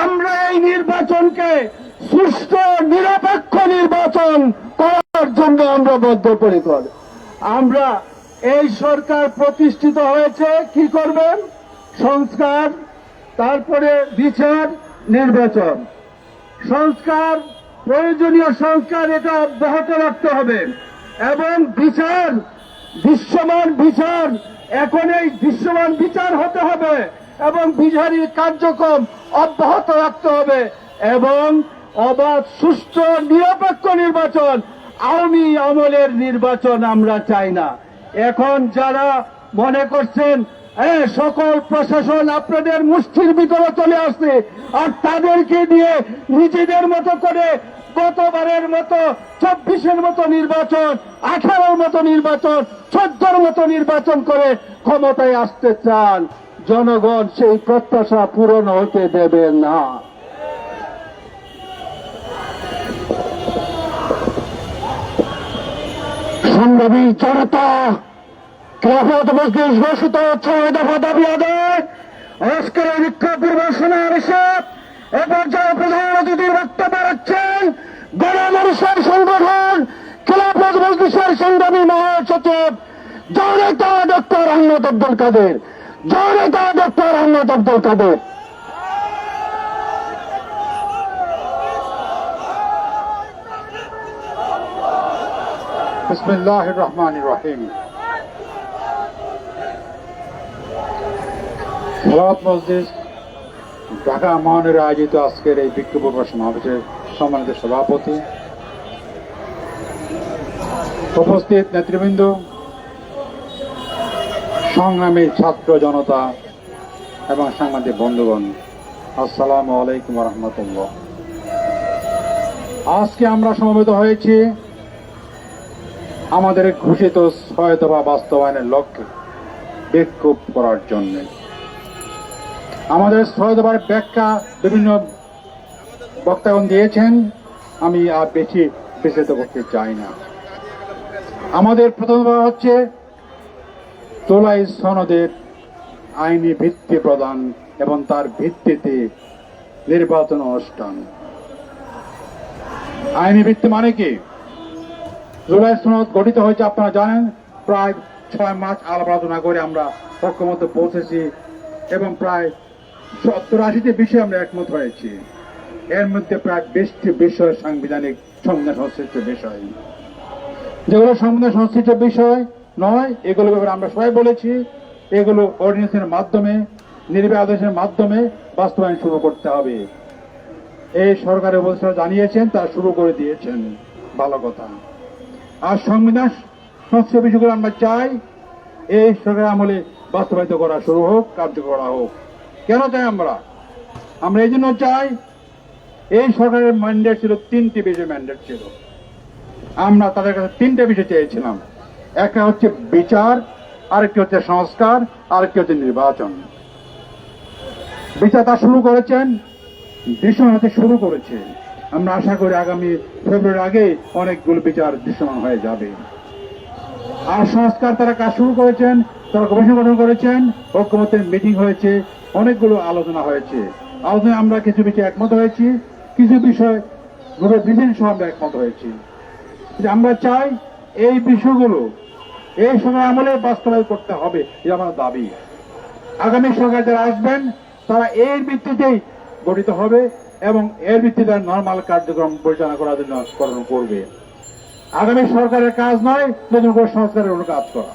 আমরা এই নির্বাচনকে সুষ্ঠু, নিরপেক্ষ নির্বাচন করার জন্য আমরা বদ্ধপরিকর। আমরা এই সরকার প্রতিষ্ঠিত হয়েছে, কি করবেন? সংস্কার, তারপরে বিচার, নির্বাচন। সংস্কার, প্রয়োজনীয় সংস্কার এটা অব্যাহত রাখতে হবে। এবং বিচার, দৃশ্যমান বিচার, এখন এই দৃশ্যমান বিচার হতে হবে। এবং বিচারের কার্যক্রম অব্যাহত রাখতে হবে এবং অবাধ, সুষ্ঠু, নিরপেক্ষ নির্বাচন আওয়ামী আমলের নির্বাচন আমরা চাই না। এখন যারা মনে করছেন সকল প্রশাসন আপনাদের মুষ্টির ভিতরে চলে আসছে আর তাদেরকে দিয়ে নিজেদের মতো করে গতবারের মতো চব্বিশের মতো নির্বাচন, আঠারোর মতো নির্বাচন, চোদ্দোর মতো নির্বাচন করে ক্ষমতায় আসতে চান। জনগণ সেই প্রত্যাশা পূরণ হতে দেবে না। সংগ্রামী জনতা খেলাফত মজলিস ঘোষিত ছয় দফা দাবি আদায়। আজকের বিক্ষোভ পরিবেশনা এসে এ পর্যায়ে প্রধান অতিথির বক্তব্য রাখছেন গণমানুষের সংগঠন সংগ্রামী মহাসচিব জনতা ডক্টর আহমদ আব্দুল কাদের। জনতা ডক্টর আহমদ আব্দুল কাদের। ঢাকা মহানগরে আয়োজিত আজকের এই বিক্ষোভ সমাবেশের সম্মানিত সভাপতি। উপস্থিত নেতৃবৃন্দ সংগ্রামী ছাত্র জনতা এবং সাংবাদিক বন্ধুগণ, আসসালামু আলাইকুম রহমতুল্লাহ আজকে আমরা সমবেত হয়েছি আমাদের ঘোষিত ছয় দফা বাস্তবায়নের লক্ষ্যে বিক্ষোভ করার জন্য। আমাদের দফার ব্যাখ্যা বিভিন্ন বক্তাগণ দিয়েছেন, আমি আর বেশি বিস্তৃত করতে চাই না। আমাদের প্রথম হচ্ছে তোলাই সনদের আইনি ভিত্তি প্রদান এবং তার ভিত্তিতে নির্বাচন অনুষ্ঠান। আইনি ভিত্তি মানে কি? জুলাই সনদ গঠিত হয়েছে, আপনারা জানেন, প্রায় ছয় মাস আলাপ আলোচনা করে আমরা ঐক্যমতে পৌঁছেছি এবং প্রায় সত্তর আশিটি বিষয়ে আমরা একমত হয়েছি। এর মধ্যে প্রায় বিশটি বিষয় সাংবিধানিক সংবিধান সংশ্লিষ্ট বিষয়। যেগুলো সংবিধান সংশ্লিষ্ট বিষয় নয়, এগুলো ব্যাপারে আমরা সবাই বলেছি, এগুলো অর্ডিনেন্সের মাধ্যমে নির্বাহী আদেশের মাধ্যমে বাস্তবায়ন শুরু করতে হবে। এই সরকারের উপদেষ্টা জানিয়েছেন তা শুরু করে দিয়েছেন। ভালো কথা। আর সংবিধান সংস্কার বিষয়গুলো আমরা চাই, এই সরকার আমলে বাস্তবায়িত করা শুরু হোক, কার্যকর করা হোক। কেন চাই আমরা? আমরা এই জন্য চাই, এই সরকারের ম্যান্ডেট ছিল, তিনটি বিষয় ম্যান্ডেট ছিল। আমরা তাদের কাছে তিনটে বিষয় চেয়েছিলাম। একটা হচ্ছে বিচার, আরেকটি হচ্ছে সংস্কার, আরেকটি হচ্ছে নির্বাচন। বিচার তা শুরু করেছেন, দৃশ্যমান হতে শুরু করেছে। আমরা আশা করি আগামী ফেব্রুয়ারি আগে অনেকগুলো বিচার দৃশ্যমান হয়ে যাবে। আর সংস্কার তারা কাজ শুরু করেছেন, তারা গবেষণা গঠন করেছেন ঐক্যমতের মিটিং হয়েছে, অনেকগুলো আলোচনা হয়েছে। আলোচনায় আমরা কিছু বিষয়ে একমত হয়েছি, কিছু বিষয় গ্রুপের সহ আমরা একমত হয়েছি। আমরা চাই এই বিষয়গুলো এই সময় আমলে বাস্তবায়ন করতে হবে এটা আমার দাবি। আগামী সরকার যারা আসবেন, তারা এর ভিত্তিতেই গঠিত হবে এবং এর ভিত্তিতে নর্মাল কার্যক্রম পরিচালনা করার জন্য করবে। আগামী সরকারের কাজ নয়, নতুন করে সংস্কারের কোনো কাজ করা।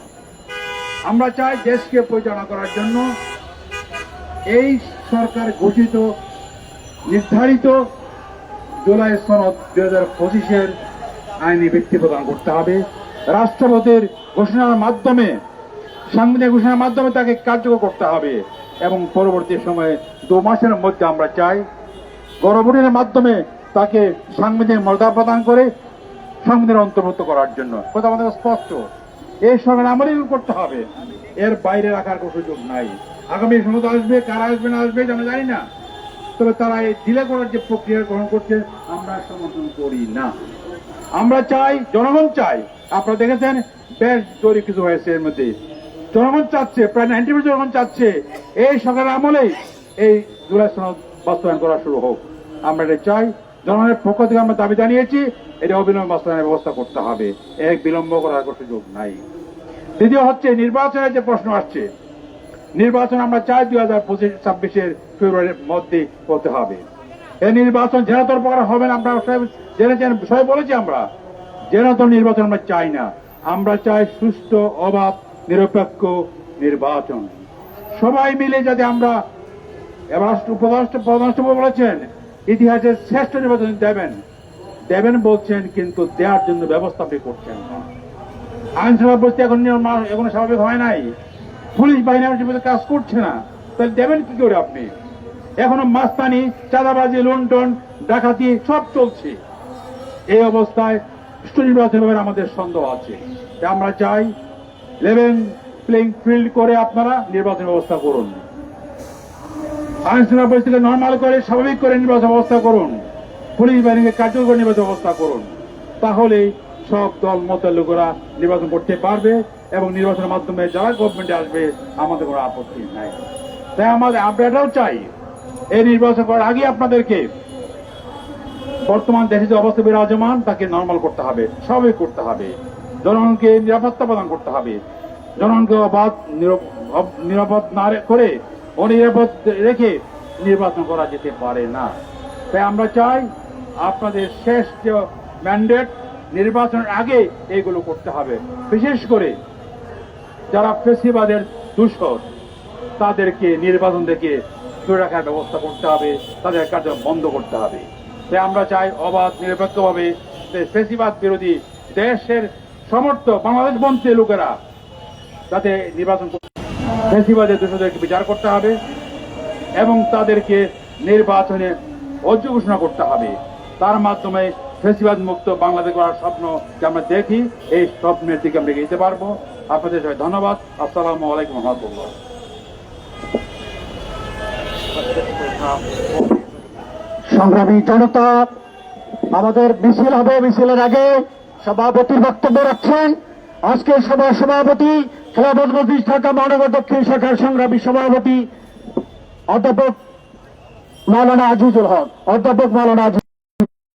আমরা চাই দেশকে পরিচালনা করার জন্য এই সরকার ঘোষিত নির্ধারিত জুলাই সনদ দুই হাজার পঁচিশের আইনি ভিত্তি প্রদান করতে হবে। রাষ্ট্রপতির ঘোষণার মাধ্যমে, সাংবিধানিক ঘোষণার মাধ্যমে তাকে কার্যকর করতে হবে। এবং পরবর্তী সময়ে দু মাসের মধ্যে আমরা চাই গণভোটের মাধ্যমে তাকে সাংবিধানিক মর্যাদা প্রদান করে সংবিধান অন্তর্ভুক্ত করার জন্য। কথা আমাদের স্পষ্ট। এই সরকার আমলেই করতে হবে। এর বাইরে রাখার কোনো সুযোগ নাই। আগামী সময় আসবে, কারা আসবে, না আসবে আমরা জানি না। তবে তারা এই ঢিলে করার যে প্রক্রিয়া গ্রহণ করছে, আমরা সমর্থন করি না। আমরা চাই, জনগণ চাই আপনারা দেখেছেন? বেশ জরুরি কিছু হয়েছে এর মধ্যে জনগণ চাচ্ছে, প্রায় নাইনটি জনগণ চাচ্ছে, এই সরকারের আমলেই এই জুলাই সনদ বাস্তবায়ন করা শুরু হোক। আমরা এটা চাই, জনগণের পক্ষ থেকে আমরা দাবি জানিয়েছি, এটা অবিলম্বে বাস্তবায়নের ব্যবস্থা করতে হবে। এক বিলম্ব করার কোনো সুযোগ নাই। দ্বিতীয় হচ্ছে, নির্বাচনের যে প্রশ্ন আসছে, নির্বাচন আমরা চাই দুই হাজার পঁচিশ, ছাব্বিশের ফেব্রুয়ারির মধ্যে করতে হবে। এই নির্বাচন জেনাতর প্রকার হবে না, আমরা জেনেছেন, সবাই বলেছি আমরা জেনাতর নির্বাচন আমরা চাই না, আমরা চাই সুস্থ অবাধ নিরপেক্ষ নির্বাচন। সবাই মিলে যাতে আমরা প্রধানরাষ্ট্রপতি বলেছেন, ইতিহাসের শ্রেষ্ঠ নির্বাচন দেবেন। দেবেন বলছেন, কিন্তু দেওয়ার জন্য ব্যবস্থা করছেন না। আইন শৃঙ্খলা পরিস্থিতি এখন এখনও স্বাভাবিক হয় নাই। পুলিশ বাহিনী কাজ করছে না। তাহলে দেবেন কি করে আপনি? এখনও মাস্তানি, চাঁদাবাজি, লুণ্ঠন, ডাকাতি সব চলছে। এই অবস্থায় সুষ্ঠু নির্বাচন আমাদের সন্দেহ আছে। আমরা চাই লেভেন প্লেইং ফিল্ড করে আপনারা নির্বাচন ব্যবস্থা করুন। আইন শৃঙ্খলা পরিস্থিতি নর্মাল করে, স্বাভাবিক করে নির্বাচন ব্যবস্থা করুন। পুলিশ বাহিনীকে কার্যকর নির্বাচন ব্যবস্থা করুন। তাহলে সব দল মতের লোকেরা নির্বাচন করতে পারবে এবং নির্বাচনের মাধ্যমে যারা গভর্নমেন্টে আসবে, আমাদের কোনো আপত্তি নাই। তাই আমাদের আমরা এটাও চাই। এই নির্বাচন করার আগে আপনাদেরকে বর্তমান দেশে যে অবস্থা বিরাজমান, তাকে নর্মাল করতে হবে স্বাভাবিক করতে হবে। জনগণকে নিরাপত্তা প্রদান করতে হবে। জনগণকে অবাধ নিরপ- নিরাপদ না করে অনিরাপদ রেখে নির্বাচন করা যেতে পারে না। তাই আমরা চাই আপনাদের শেষ যে ম্যান্ডেট নির্বাচনের আগে এগুলো করতে হবে। বিশেষ করে যারা ফেসিবাদের দূষর তাদেরকে নির্বাচন থেকে দূরে রাখার ব্যবস্থা করতে হবে, তাদের কার্য বন্ধ করতে হবে। তাই আমরা চাই অবাধ, নিরপেক্ষভাবে যে ফেসিবাদ বিরোধী দেশের সমর্থ বাংলাদেশ বন্ধী লোকেরা যাতে নির্বাচন ফেসিবাদের দোষদেরকে বিচার করতে হবে এবং তাদেরকে নির্বাচনে অযোগ্য ঘোষণা করতে হবে। তার মাধ্যমে ফেসিবাদ মুক্ত বাংলাদেশ করার স্বপ্ন যে আমরা দেখি, এই স্বপ্নের দিকে আমরা এগিয়ে পারব। আপনাদের সবাই ধন্যবাদ। আসসালামু আলাইকুম রহমতুল্লাহ। সংগ্রামী জনতা, আমাদের মিছিল হবে, মিছিলের আগে সভাপতির বক্তব্য রাখছেন। আজকে সভা সভাপতি খেলাফত মজলিস ঢাকা মহানগর দক্ষিণ শাখার সংগ্রামী সভাপতি অধ্যাপক মাওলানা আজিজুল হক। অধ্যাপক মাওলানা